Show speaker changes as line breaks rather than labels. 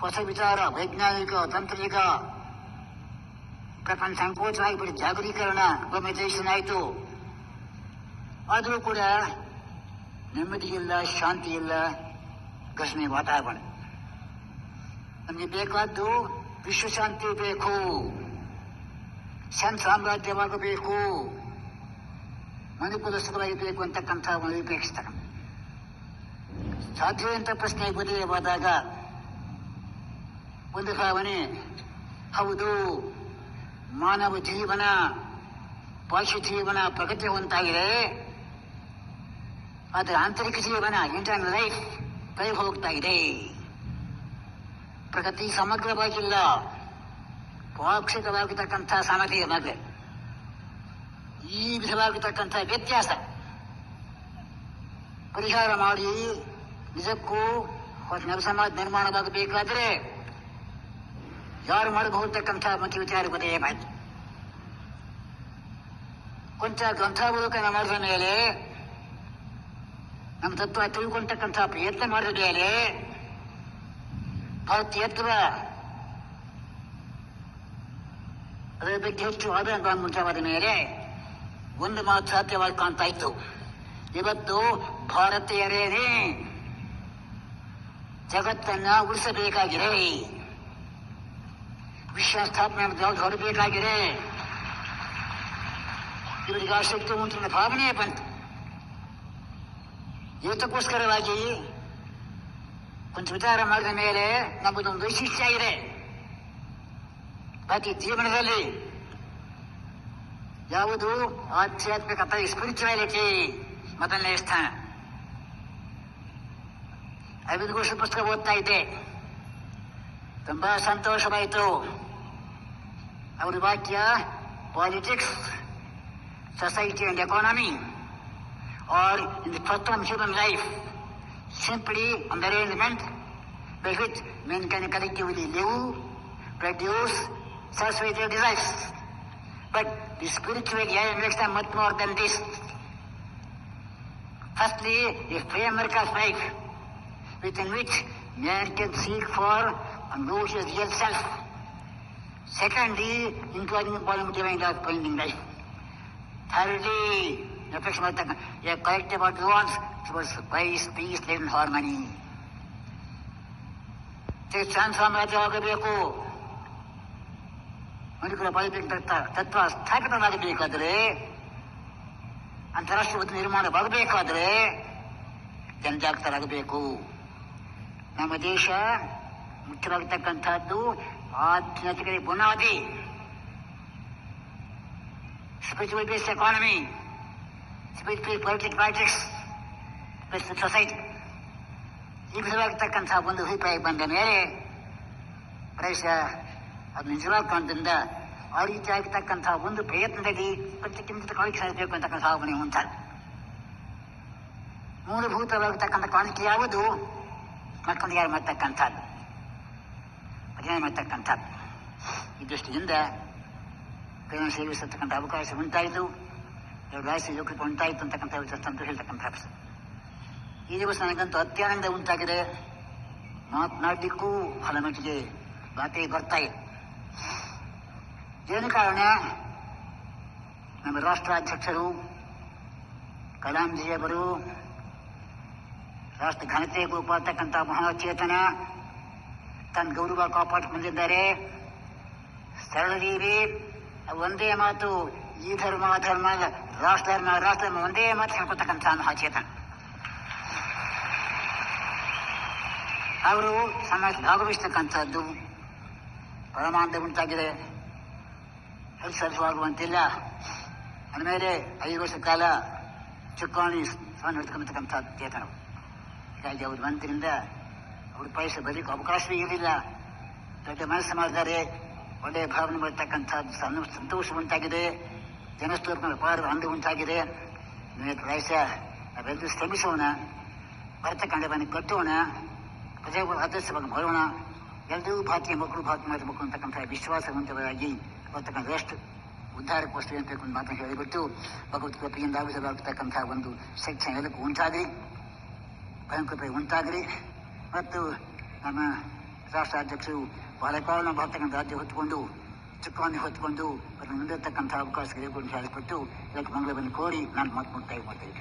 ಹೊಸ ವಿಚಾರ ವೈಜ್ಞಾನಿಕ ತಾಂತ್ರಿಕ ಪ್ರಪಂಚ ಸಂಕೋಚವಾಗಿಬಿಟ್ಟು ಜಾಗರೀಕರಣ ಗ್ಲೋಬಲೈಸೇಷನ್ ಆಯಿತು ಆದರೂ ಕೂಡ ನೆಮ್ಮದಿ ಇಲ್ಲ ಶಾಂತಿ ಇಲ್ಲ ಘರ್ಷಣೆ ವಾತಾವರಣ ನಮಗೆ ಬೇಕಾದ್ದು ವಿಶ್ವಶಾಂತಿ ಬೇಕು ಶನ್ ಸಾಮ್ರಾಜ್ಯವಾಗಬೇಕು ಮನುಕುಲ ಸುಖವಾಗಿರಬೇಕು ಅಂತಕ್ಕಂಥ ಒಂದು ವಿಪೇಕ್ಷಿತ ಸಾಧ್ಯ ಅಂತ ಪ್ರಶ್ನೆ ಉದಯವಾದಾಗ ಒಂದು ಭಾವನೆ. ಹೌದು, ಮಾನವ ಜೀವನ ಪಶು ಜೀವನ ಪ್ರಗತಿ ಹೊಂತಾಗಿದೆ ಆದರೆ ಆಂತರಿಕ ಜೀವನ ಇಂಟರ್ನಲ್ ಲೈಫ್ ಕೈ ಹೋಗ್ತಾ ಇದೆ. ಪ್ರಗತಿ ಸಮಗ್ರವಾಗಿಲ್ಲ. ಪಾಕ್ಷಿಕವಾಗಿರ್ತಕ್ಕಂಥ ಸಾಮಗ್ರಿಯ ಮgle ಈ ವಿಧವಾಗಿರ್ತಕ್ಕಂಥ ವ್ಯತ್ಯಾಸ. ಪರಿಹಾರ ಮಾಡಿ, ನಿಜಕ್ಕೂ ಹೊಸ ನವ ಸಮಾಜ ನಿರ್ಮಾಣವಾಗಬೇಕಾದ್ರೆ ಯಾರು ಮಾಡಬಹುದಕ್ಕಂಥ ಮುಖ್ಯ ವಿಚಾರ ಗೊತ್ತೇ ಮಾಡಿ ಕೊಂಚ ಗ್ರಂಥಾವಲೋಕನ ಮಾಡಿದ ಮೇಲೆ, ನಮ್ಮ ತತ್ವ ತಿಳ್ಕೊಂತಕ್ಕಂಥ ಪ್ರಯತ್ನ ಮಾಡಿದ ಮೇಲೆ ಭಾರತೀಯತ್ವ ಅದರ ಬಗ್ಗೆ ಹೆಚ್ಚು ಆಧಾರ ಮುಂಚವಾದ ಮೇಲೆ ಒಂದು ಮಾತು ಸಾಧ್ಯವಾಗಿ ಕಾಣ್ತಾ ಇತ್ತು. ಇವತ್ತು ಭಾರತೀಯರೇನೇ ಜಗತ್ತನ್ನ ಉಳಿಸಬೇಕಾಗಿದೆ. ವಿಶ್ವ ಸ್ಥಾಪನೆ ಜವಾಬ್ದಾರಿ ಹೊರಬೇಕಾಗಿದೆ ಇವರಿಗೆ ಆಸಕ್ತಿ ಉಂಟಿನ ಭಾವನೆ ಬಂತು ಇವತ್ತಕ್ಕೋಸ್ಕರವಾಗಿ ಕೊಂಚ ವಿಚಾರ ಮಾಡಿದ ಮೇಲೆ ನಮ್ಮದೊಂದು ವೈಶಿಷ್ಟ್ಯ ಇದೆ ಪ್ರತಿ ಜೀವನದಲ್ಲಿ ಯಾವುದು ಆಧ್ಯಾತ್ಮಿಕ ಅಥವಾ ಸ್ಪಿರಿಚುವಾಲಿಟಿ ಮೊದಲನೇ ಸ್ಥಾನ ಅವಿದ್ಘೋಷ ಪುಸ್ತಕ ಓದ್ತಾ ಇದ್ದೆ ತುಂಬಾ ಸಂತೋಷವಾಯಿತು ಅವರ ವಾಕ್ಯ politics society and economy or in the first of human life simply on the arrangement by which men can collectively live, produce, satisfy their desires. But the spiritual life makes them much more than this. Firstly, the framework of life within which man can seek for and know his real self. Secondly, including the volume divine life, finding life. Thirdly, reflection about the a collective advance towards peace, peace, live in harmony. ಶಾಂತ ಸಾಮ್ರಾಜ್ಯವಾಗಬೇಕು ಮನುಕುಲ ಬದುಕಿನ ತತ್ವ ಸ್ಥಾಪಿತವಾಗಬೇಕಾದರೆ ಅಂತಾರಾಷ್ಟ್ರೀಯ ಒತ್ತು ನಿರ್ಮಾಣವಾಗಬೇಕಾದರೆ ಜನಜಾಗೃತರಾಗಬೇಕು ನಮ್ಮ ದೇಶ ಮುಖ್ಯವಾಗಿರ್ತಕ್ಕಂಥದ್ದು ಆಧ್ಯಾತ್ಮಿಕ ಬುನಾದಿ spiritual based economy, spiritual politics, politics, based society. ಈ ವಿಧವಾಗಿರ್ತಕ್ಕಂಥ ಒಂದು ಅಭಿಪ್ರಾಯ ಬಂದ ಮೇಲೆ ಪ್ರಾಯಶಃ ಅದು ನಿಜವಾದ ಕಾರಣದಿಂದ ಆ ರೀತಿಯಾಗಿರ್ತಕ್ಕಂಥ ಒಂದು ಪ್ರಯತ್ನದಲ್ಲಿ ಪ್ರತಿಕ್ಕಿಂತ ಕಾಣಿಕೆ ಸಾಧಬೇಕು ಅಂತಕ್ಕಂಥ ಭಾವನೆ ಉಂಟಾಗ ಮೂಲಭೂತವಾಗಿರ್ತಕ್ಕಂಥ ಕಾಣಿಕೆ ಯಾವುದು ಮಕ್ಕಳು ಯಾರು ಮಾಡ್ತಕ್ಕಂಥದ್ದು ಅಧ್ಯಯನ ಮಾಡ್ತಕ್ಕಂಥದ್ದು ದೃಷ್ಟಿಯಿಂದ ಪ್ರೇಮ ಸೇವಿಸತಕ್ಕಂಥ ಅವಕಾಶ ಉಂಟಾಯಿತು. ಎರಡು ಲೋಕಕ್ಕೆ ಉಂಟಾಯಿತು ಅಂತಕ್ಕಂಥ ವಿಚಾರ ಹೇಳ್ತಕ್ಕಂಥ ಈ ದಿವಸ ನನಗಂತೂ ಅತ್ಯಾನಂದ ಉಂಟಾಗಿದೆ. ಮಾತನಾಡಲಿಕ್ಕೂ ಹಲ ಮಟ್ಟಿಗೆ ಬಾಕಿ ಬರ್ತಾ ಇದೆ ಏನು ಕಾರಣ? ನಮ್ಮ ರಾಷ್ಟ್ರಾಧ್ಯಕ್ಷರು ಕಲಾಂಜಿಯವರು ರಾಷ್ಟ್ರ ಘನತೆ ಬರ್ತಕ್ಕಂಥ ಮಹಾಚೇತನ ತನ್ನ ಗೌರವ ಕಾಪಾಡಿಕೊಂಡಿದ್ದಾರೆ. ಸರಳದೇವಿ ಸರಳ ಒಂದೇ ಮಾತು, ಈ ಧರ್ಮ ಧರ್ಮ ರಾಷ್ಟ್ರ ಧರ್ಮ ರಾಷ್ಟ್ರ ಧರ್ಮ ಒಂದೇ ಮಾತು ಹೇಳ್ಕೊತಕ್ಕಂಥ ಮಹಾಚೇತನ್. ಅವರು ಸಮಾಜ ಭಾಗವಹಿಸ್ತಕ್ಕಂಥದ್ದು ಪರಮಾನಂದ ಉಂಟಾಗಿದೆ. ಸರಿಸುವಾಗುವಂತಿಲ್ಲ. ಅಂದಮೇಲೆ ಐದು ವರ್ಷ ಕಾಲ ಚುಕ್ಕಾಣಿ ಹಿಡ್ಕೊಂಬತಕ್ಕಂಥ ಚೇತನ ಹೀಗಾಗಿ ಅವರು ಬಂದ್ರಿಂದ ಬರೀಕ್ಕೆ ಅವಕಾಶವೇ ಇರಲಿಲ್ಲ. ದೊಡ್ಡ ಮನಸ್ಸು ಮಾಡಿದ್ದಾರೆ. ಒಳ್ಳೆಯ ಭಾವನೆ ಬರ್ತಕ್ಕಂಥದ್ದು ಸಣ್ಣ ಸಂತೋಷ ಉಂಟಾಗಿದೆ. ಜನಸ್ತೋರ್ನ ಅಪಾರ ಅಂದು ಉಂಟಾಗಿದೆ. ಪ್ರಾಯಶ ನಾವೆಲ್ಲರೂ ಶ್ರಮಿಸೋಣ. ಬರ್ತಕ್ಕಂಥವನ್ನು ಕಟ್ಟೋಣ. ಪ್ರಜೆಗಳು ಆದರ್ಶವಾಗಿ ಬರೋಣ. ಎಲ್ಲರೂ ಭಾರತೀಯ ಮಕ್ಕಳು ಭಾರತ ಮಾಡಬೇಕು ಅಂತಕ್ಕಂಥ ವಿಶ್ವಾಸವಂತರಾಗಿ ಬರ್ತಕ್ಕಂಥ ಎಷ್ಟು ಉದ್ಧಾರಕ್ಕೋಸ್ಕರ ಅಂತ ಒಂದು ಮಾತನ್ನು ಹೇಳಿಬಿಟ್ಟು ಭಗವತ್ ಕೃಪೆಯಿಂದ ಆಗುತ್ತಲಾಗತಕ್ಕಂಥ ಒಂದು ಶಿಕ್ಷಣ ಎಲ್ಲಕ್ಕೂ ಉಂಟಾಗಲಿ. ಭಯಂಕೃಪೆ ಉಂಟಾಗಲಿ. ಮತ್ತು ನಮ್ಮ ರಾಷ್ಟ್ರಾಧ್ಯಕ್ಷರು ಬಾಳೆಕಾಳನ್ನ ಬರ್ತಕ್ಕಂಥ ರಾಜ್ಯ ಹೊತ್ತುಕೊಂಡು ಚುಕ್ಕಾಣಿ ಹೊತ್ತುಕೊಂಡು ಮುಂದಿರ್ತಕ್ಕಂಥ ಅವಕಾಶಗಳಿಗೆ ಹೇಳಿಕೊಟ್ಟು ಇದಕ್ಕೆ ಮಂಗಳವನ್ನು ಕೋರಿ ನಾನು ಮಾತು ಮುಕ್ತಾಯ ಮಾಡ್ತೇನೆ